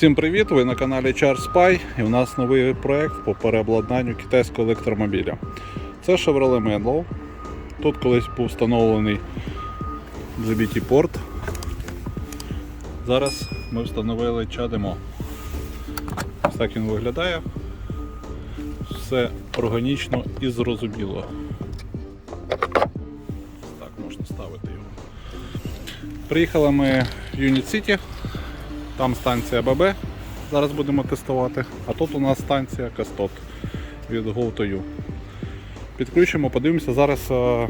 Всім привіт! Ви на каналі Charles Spy і у нас новий проект по переобладнанню китайського електромобіля. Це Chevrolet Menlo. Тут колись був встановлений GBT порт. Зараз ми встановили чадемо. Ось так він виглядає. Все органічно і зрозуміло. Ось Так можна ставити його. Приїхали ми в Unit City. Там станція ББ. Зараз будемо тестувати. А тут у нас станція Кастот від GoToU. Підключимо, подивимося зараз е,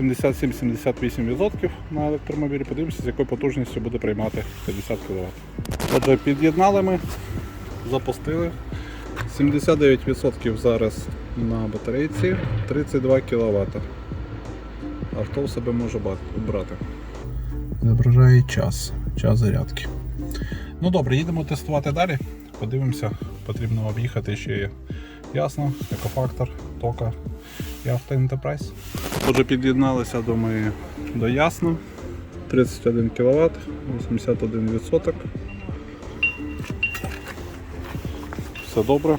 77-78% на електромобілі. Подивимося, з якою потужністю буде приймати 50 кВт. Отже, під'єднали ми, запустили. 79% зараз на батарейці, 32 кВт. Авто в себе може брати. Зображає час, час зарядки. Ну добре, їдемо тестувати далі. Подивимося, потрібно об'їхати ще ясно, екофактор, тока і авто Enterprise. Отже, під'єдналися до до ясно. 31 кВт, 81%. Все добре.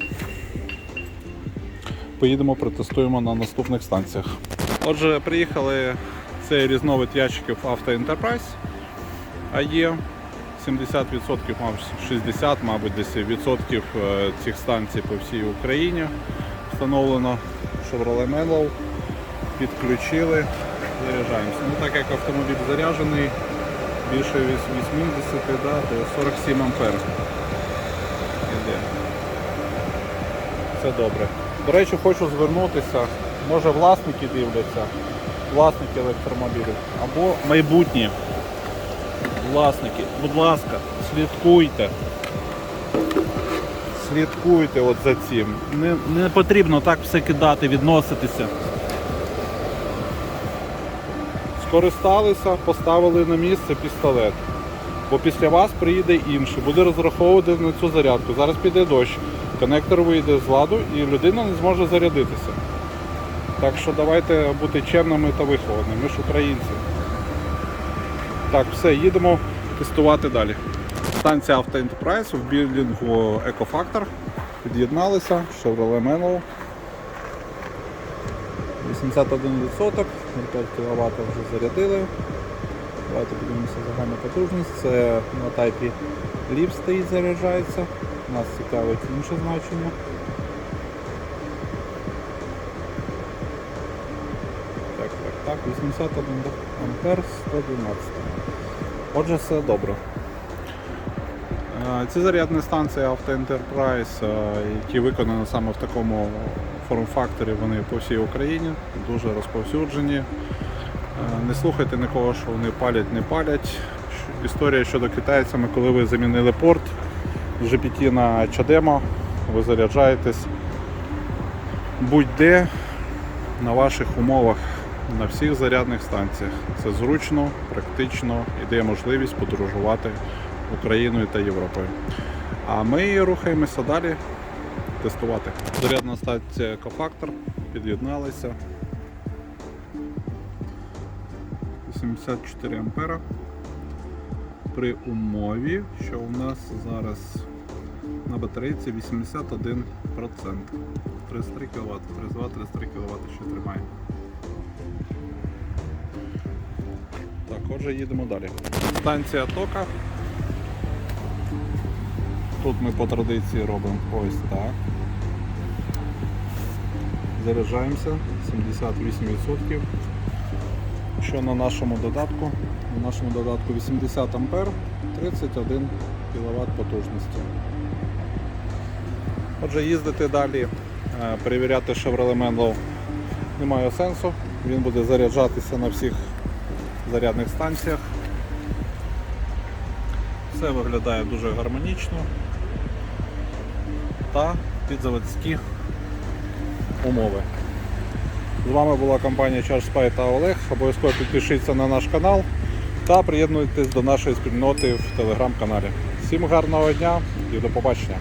Поїдемо, протестуємо на наступних станціях. Отже, приїхали цей різновид ящиків Авто Enterprise. Є 70%, мабуть 60, мабуть, десь відсотків е, цих станцій по всій Україні. Встановлено Chevrolet Menlo. Підключили, заряджаємося. Ну, так як автомобіль заряджений, більше віс- 80 да, то 47 ампер. Іде. Це добре. До речі, хочу звернутися. Може власники дивляться, власники електромобілів або майбутні власники, будь ласка, слідкуйте. Слідкуйте от за цим. Не, не потрібно так все кидати, відноситися. Скористалися, поставили на місце пістолет. Бо після вас приїде інший, буде розраховувати на цю зарядку. Зараз піде дощ, коннектор вийде з ладу і людина не зможе зарядитися. Так що давайте бути чемними та вихованими. Ми ж українці. Так, все, їдемо тестувати далі. Станція Auto Enterprise в білінгу Екофактор. Під'єдналися, Chevrolet Menlo. 81%, 0,5 кВт вже зарядили. Давайте подивимося загальну потужність. Це на тайпі Leaf стоїть, заряджається. Нас цікавить інше значення. Так, так, так, 81 ампер 112. Отже, все добре. Е, Ці зарядні станції Auto Enterprise, е, які виконані саме в такому форм-факторі, вони по всій Україні, дуже розповсюджені. Е, Не слухайте нікого, що вони палять, не палять. Історія щодо китайцями, коли ви замінили порт з GPT на Чадемо, ви заряджаєтесь будь-де на ваших умовах на всіх зарядних станціях. Це зручно, практично і дає можливість подорожувати Україною та Європою. А ми рухаємося далі тестувати. Зарядна станція Екофактор, під'єдналися. 84 ампера. При умові, що у нас зараз на батарейці 81%. 33 кВт, 32-33 кВт ще тримає. Так, отже, їдемо далі. Станція тока. Тут ми по традиції робимо ось так. Заряджаємося 78%. Що на нашому додатку? На нашому додатку 80 ампер, 31 кВт потужності. Отже, їздити далі, е, перевіряти Chevrolet Menlo немає сенсу. Він буде заряджатися на всіх зарядних станціях. Все виглядає дуже гармонічно та під заводські умови. З вами була компанія Charge Spy та Олег. Обов'язково підпишіться на наш канал та приєднуйтесь до нашої спільноти в телеграм-каналі. Всім гарного дня і до побачення!